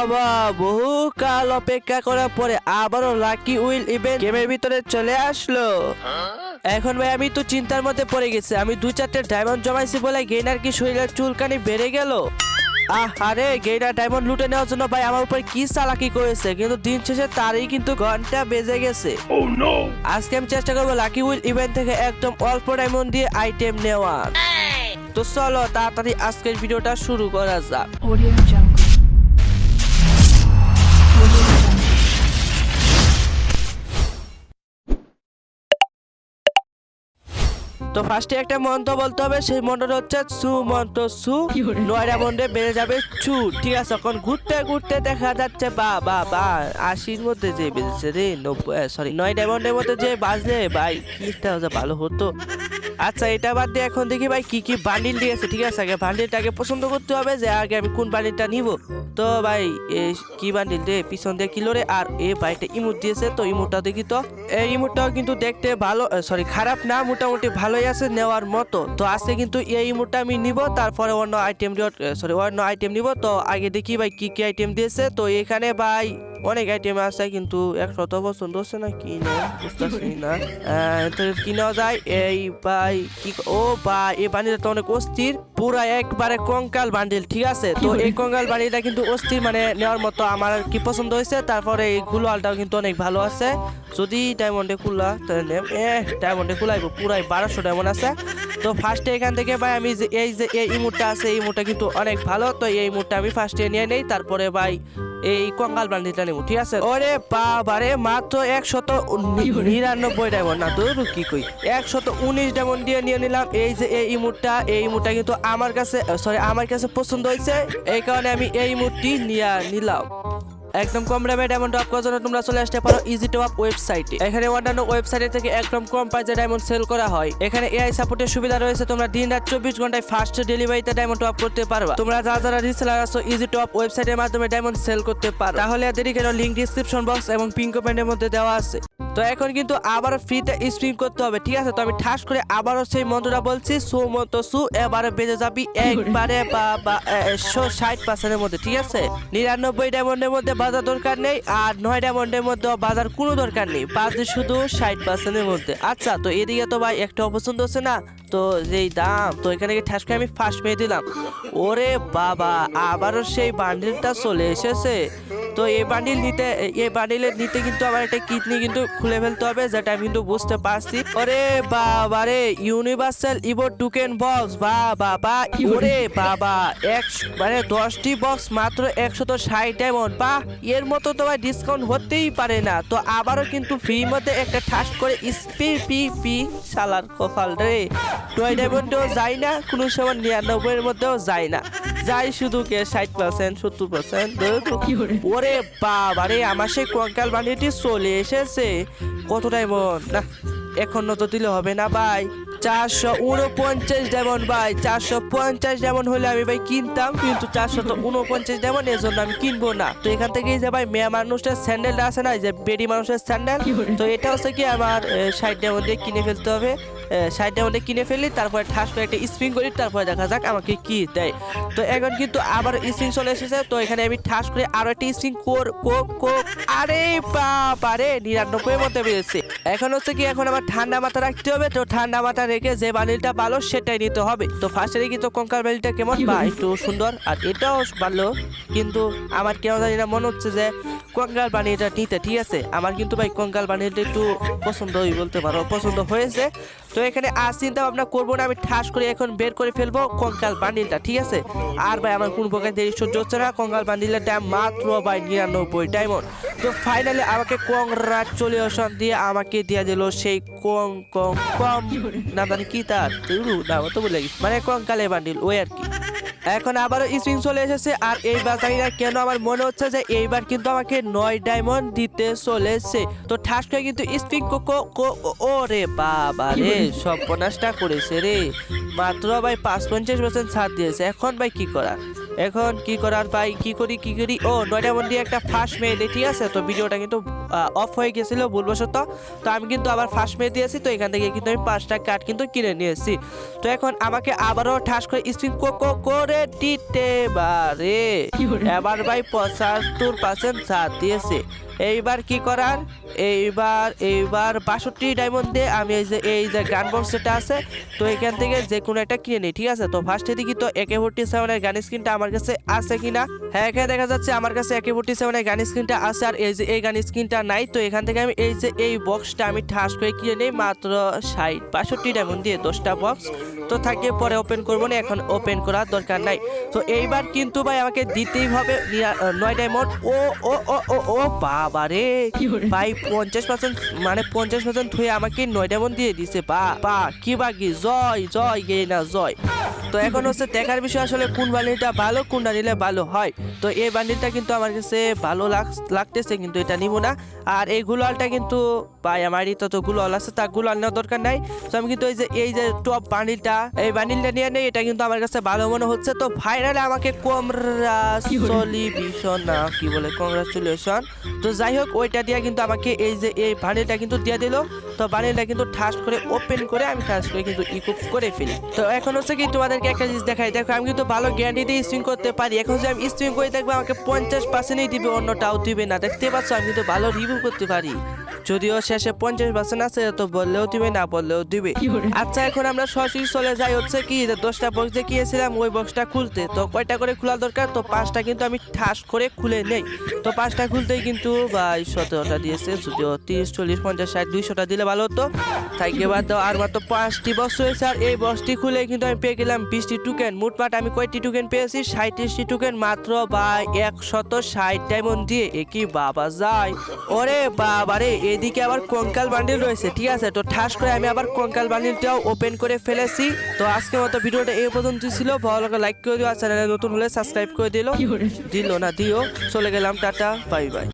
বাবা বহু কাল অপেক্ষা করার পরে আবারও লাকি উইল ইভেন্ট গেমের ভিতরে চলে আসলো। এখন ভাই আমি তো চিন্তার মধ্যে পড়ে গেছি। আমি দু চারটে ডায়মন্ড জমাইছি বলে গেইনার কি শরীরের চুলকানি বেড়ে গেল? আহ আরে গেইনার ডায়মন্ড লুটে নেওয়ার জন্য ভাই আমার উপর কি চালাকি করেছে? কিন্তু দিন শেষে তারই কিন্তু ঘণ্টা বেজে গেছে। আজকে আমি চেষ্টা করব লাকি উইল ইভেন্ট থেকে একদম অল্প ডায়মন্ড দিয়ে আইটেম নেওয়ার। তো চলো তাড়াতাড়ি আজকের ভিডিওটা শুরু করা যাক। তো ফার্স্টে একটা মন্ত্র বলতে হবে, সেই মন্ত্রটা হচ্ছে সু মন্ত্র, সু নয়টা মন্ত্রে বেড়ে যাবে চু ঠিক আছে, এখন ঘুরতে ঘুরতে দেখা যাচ্ছে, বা বা বা, আশির মধ্যে যে বেজেছে রে, নব্বই সরি নয় ডায়মন্ডের মধ্যে যে বাজে, ভাই হচ্ছে ভালো হতো। আচ্ছা এটা বাদ দিয়ে এখন দেখি ভাই কি কি বান্ডিল দিয়েছে, ঠিক আছে? আগে বান্ডিলটাকে পছন্দ করতে হবে যে আগে আমি কোন বান্ডিলটা নিব। তো ভাই এই কি বান্ডিল রে? পিছন দিয়ে কিলো রে? আর এ ভাইটা ইমোট দিয়েছে, তো ইমোটটা দেখি তো। এই ইমোটটাও কিন্তু দেখতে ভালো সরি খারাপ না, মোটামুটি ভালোই আছে নেওয়ার মতো। তো আজকে কিন্তু এই ইমোটটা আমি নিব, তারপরে অন্য আইটেম সরি অন্য আইটেম নিব। তো আগে দেখি ভাই কি কি আইটেম দিয়েছে। তো এখানে ভাই অনেক আইটেম আছে কিন্তু একশত পছন্দ হচ্ছে না কি না বুঝতেছি না। তো কি নেওয়া যায়? এই ভাই কি ও বা এই বান্ডিলটা তো অনেক অস্থির। পুরা একবারে কঙ্কাল বান্ডিল ঠিক আছে? তো এই কঙ্কাল বান্ডিলটা কিন্তু অস্থির মানে নেওয়ার মতো আমার কি পছন্দ হয়েছে। তারপরে এই গুলোয়ালটাও কিন্তু অনেক ভালো আছে। যদি ডায়মন্ডে খুলা তাহলে নেম এ ডায়মন্ডে খুলাইবো পুরাই বারোশো ডায়মন্ড আছে। তো ফার্স্টে এখান থেকে ভাই আমি যে এই যে এই ইমোটটা আছে এই ইমোটটা কিন্তু অনেক ভালো। তো এই ইমোটটা আমি ফার্স্টে নিয়ে নেই। তারপরে ভাই এই কঙ্কাল বান্ডিলটা নেব ঠিক আছে। ওরে বাবারে মাত্র একশত নিরানব্বই ডায়মন্ড না তোর কি কই? একশত উনিশ ডায়মন্ড দিয়ে নিয়ে নিলাম। এই যে এই মুটটা এই মুটটা কিন্তু আমার কাছে সরি আমার কাছে পছন্দ হয়েছে। এই কারণে আমি এই মুটটি নিয়ে নিলাম। একদম কম দামে ডায়মন্ড টপ করার জন্য তোমরা চলে আসতে পারো ইজি টপ ওয়েবসাইটে এখানে অন্যান্য ওয়েবসাইট থেকে একদম কম প্রাইসে ডায়মন্ড সেল করা হয়। এখানে এআই সাপোর্টের সুবিধা রয়েছে, তোমরা দিন রাত চব্বিশ ঘন্টায় ফার্স্ট ডেলিভারিতে ডায়মন্ড টপ করতে পারবা। তোমরা যারা যারা রিসেলার আছো ইজি টপ ওয়েবসাইটের মাধ্যমে ডায়মন্ড সেল করতে পারো। তাহলে দেরি কেন লিঙ্ক ডিসক্রিপশন বক্স এবং পিঙ্ক কমেন্টের মধ্যে দেওয়া আছে। তো এখন কিন্তু আবারও ফ্রিতে স্পিন করতে হবে, ঠিক আছে? তো আমি ঠাস করে আবারও সেই মন্ত্রটা বলছি সু মন্ত্র সু এবারে বেজে যাবি একবারে বা একশো ষাট পার্সেন্টের মধ্যে, ঠিক আছে? নিরানব্বই ডায়মন্ডের মধ্যে বাজার দরকার নেই, আর নয় ডায়মন্ডের মধ্যে বাজার কোনো দরকার নেই, বাজে শুধু ষাট পার্সেন্টের মধ্যে। আচ্ছা তো এদিকে তো ভাই একটা অপছন্দ হচ্ছে না, তো যেই দাম, তো এখানে ঠাস করে আমি ফার্স্ট পেয়ে দিলাম। ওরে বাবা, আবারও সেই বান্ডিলটা চলে এসেছে। তো এই বান্ডিল নিতে এই বান্ডিলের নিতে কিন্তু আমার একটা কিডনি কিন্তু খুলে ফেলতে হবে যেটা আমি কিন্তু বুঝতে পারছি। ওরে বাবা রে ইউনিভার্সাল ইভো টুকেন বক্স বা বাবা ওরে বাবা এক মানে দশটি বক্স মাত্র একশত ষাট ডায়মন্ড বা এর মতো তো ভাই ডিসকাউন্ট হতেই পারে না। তো আবারও কিন্তু ফ্রি মধ্যে একটা ঠাস করে স্পি পি পি সালার কপাল রে। টয় ডায়মন্ডেও যায় না কোনো সময় নিরানব্বইয়ের মধ্যেও যায় না। যাই শুধু কে ষাট পার্সেন্ট সত্তর পার্সেন্ট ওরে বাবা রে আমার সেই কঙ্কাল বানিয়েটি চলে এসেছে। কত ডায়মন্ড না এখন তো দিলে হবে না ভাই। চারশো উনপঞ্চাশ ডায়মন্ড ভাই চারশো পঞ্চাশ ডায়মন্ড হলে আমি ভাই কিনতাম কিন্তু চারশো তো উনপঞ্চাশ ডায়মন্ড এর জন্য আমি কিনবো না। তো এখান থেকে যে ভাই মেয়ে মানুষের স্যান্ডেলটা আছে না যে বেডি মানুষের স্যান্ডেল তো এটা হচ্ছে কি আমার ষাট ডায়মন্ড দিয়ে কিনে ফেলতে হবে। ষাট ডায়মন্ডে কিনে ফেলি, তারপরে ঠাস করে একটা স্পিন করি, তারপরে দেখা যাক আমাকে কি দেয়। তো এখন কিন্তু আবার স্পিন চলে এসেছে, তো এখানে আমি ঠাস করে আরও একটা স্পিন কোর কো কো আরে বাবারে নিরানব্বই মধ্যে বেড়েছে এখন হচ্ছে কি, এখন আমার ঠান্ডা মাথা রাখতে হবে, তো ঠান্ডা মাথা রেখে যে বালিটা ভালো সেটাই নিতে হবে। তো ফার্স্টে কিন্তু কঙ্কাল বালিটা কেমন, বা একটু সুন্দর, আর এটাও ভালো, কিন্তু আমার কেন জানি না মনে হচ্ছে যে কঙ্কাল বানিটা নিতে ঠিক আছে। আমার কিন্তু ভাই কঙ্কাল বানিটা একটু পছন্দই বলতে পারো, পছন্দ হয়েছে। তো এখানে আর চিন্তা ভাবনা করব না, আমি ঠাস করে এখন বের করে ফেলব কঙ্কাল বান্ডিলটা ঠিক আছে? আর ভাই আমার কোন প্রকার দেরি সহ্য হচ্ছে না, কঙ্কাল বান্ডিলের দাম মাত্র ভাই নিরানব্বই ডায়মন্ড তো ফাইনালি আমাকে কংগ্রাচুলেশন দিয়ে আমাকে দিয়ে দিল সেই কং কং, কম, না মানে কি তার না তো বলে। মানে কঙ্কালে বান্ডিল ওই আর কি। এখন আবারও স্প্রিং চলে এসেছে আর এইবার জানি না কেন আমার মনে হচ্ছে যে এইবার কিন্তু আমাকে নয় ডায়মন্ড দিতে চলেছে। তো ঠাস করে কিন্তু স্প্রিং কো কো ও রে বাবা রে সব পনাশটা করেছে রে। মাত্র ভাই পাঁচ পঞ্চাশ পার্সেন্ট ছাড় দিয়েছে। এখন ভাই কি করা এখন কি করার ভাই? কি করি কি করি? ও নয়টা মন্দির একটা ফার্স্ট মেয়ে দিই, ঠিক আছে? তো ভিডিওটা কিন্তু অফ হয়ে গেছিল ভুলবশত। তো আমি কিন্তু আবার ফার্স্ট মেয়ে দিয়েছি তো এখান থেকে কিন্তু আমি পাঁচটা কাঠ কিন্তু কিনে নিয়েছি। তো এখন আমাকে আবারও ঠাস করে স্পিন করে দিতে পারে। এবার ভাই পঁচাত্তর পার্সেন্ট ছাড় দিয়েছে। এইবার কি করার? এইবার এইবার বাষট্টি ডায়মন্ড দিয়ে আমি এই যে এই যে গান বক্স আছে, তো এখান থেকে যে কোনো একটা কিনে নিই ঠিক আছে? তো ফার্স্টে দেখি তো একে ফোর্টি সেভেনের গান স্ক্রিনটা আমার কাছে আছে কিনা? হ্যাঁ এখানে দেখা যাচ্ছে আমার কাছে একে ফোর্টি সেভেনের গান স্ক্রিনটা আছে আর এই যে, এই গান স্ক্রিনটা নাই, তো এখান থেকে আমি এই যে, এই বক্সটা আমি ঠাস করে কিনে নিই, মাত্র ষাট, বাষট্টি ডায়মন্ড দিয়ে দশটা বক্স তো থাকে পরে ওপেন করব না, এখন ওপেন করার দরকার নাই। তো এইবার কিন্তু ভাই আমাকে দিতেই হবে, নয় ডায়মন্ড ও ও ও ও ও বাবা রে। ভাই পঞ্চাশ পার্সেন্ট মানে পঞ্চাশ পার্সেন্ট হয়ে আমাকে নয় ডায়মন্ড দিয়ে দিছে বা বা কি বাকি? জয় জয় গে না জয়। তো এখন হচ্ছে দেখার বিষয় আসলে কোন বান্ডিলটা ভালো কোনটা নিলে ভালো হয়। তো এই বান্ডিলটা কিন্তু আমার কাছে ভালো লাগতেছে কিন্তু এটা নিব না। আর এই গুলালটা কিন্তু ভাই আমার তো তো গুলাল আছে তা গুলাল নেওয়ার দরকার নাই। তো আমি কিন্তু এই যে এই যে টপ বান্ডিলটা এই বান্ডিলটা নিয়ে নেই এটা কিন্তু আমার কাছে ভালো মনে হচ্ছে। তো ভাইরালে আমাকে কংগ্রাচুলেশন না কি বলে? কংগ্রাচুলেশন তো যাই হোক, ওইটা দিয়ে কিন্তু আমাকে এই যে এই বানিলটা কিন্তু দিয়ে দিল। তো বানিলটা কিন্তু ঠাস করে ওপেন করে আমি ঠাস করে কিন্তু ইকুপ করে ফেলি। তো এখন হচ্ছে কি তোমাদেরকে একটা জিনিস দেখাই। দেখো, আমি কিন্তু ভালো গ্যারান্টি দিয়ে স্ট্রিং করতে পারি। এখন যদি আমি স্ট্রিং করে, দেখব আমাকে পঞ্চাশ পার্সেন্টই দিবে, অন্যটাও দিবে না। দেখতে পাচ্ছ, আমি কিন্তু ভালো রিভিউ করতে পারি। যদিও শেষে পঞ্চাশ পার্সেন্ট আছে তো বললেও দিবে না বললেও দিবে। আচ্ছা এখন আমরা সরাসরি চলে যাই হচ্ছে কি যে দশটা বক্স যে কিনেছিলাম ওই বক্সটা খুলতে। তো কয়টা করে খোলা দরকার? তো পাঁচটা কিন্তু আমি ঠাস করে খুলে নেই। তো পাঁচটা খুলতেই কিন্তু ভাই সতেরোটা দিয়েছে যদিও তিরিশ চল্লিশ পঞ্চাশ ষাট দুইশোটা দিলে ভালো হতো। তাই এবার তো আর মাত্র পাঁচটি বক্স হয়েছে আর এই বক্সটি খুলে কিন্তু আমি পেয়ে গেলাম বিশটি টুকেন মোটমাট আমি কয়টি টুকেন পেয়েছি? সাঁত্রিশটি টুকেন মাত্র বা একশত ষাট ডায়মন্ড দিয়ে। এ কি বাবা যায়? ওরে বাবা রে এদিকে আবার কঙ্কাল বান্ডিল রয়েছে ঠিক আছে? তো ঠাস করে আমি আবার কঙ্কাল বান্ডিলটাও ওপেন করে ফেলেছি। তো আজকে মতো ভিডিওটা এই পর্যন্ত ছিল। ভালো লাগে লাইক করে দিও আর চ্যানেলে নতুন হলে সাবস্ক্রাইব করে দিল। দিল না দিও। চলে গেলাম টাটা বাই বাই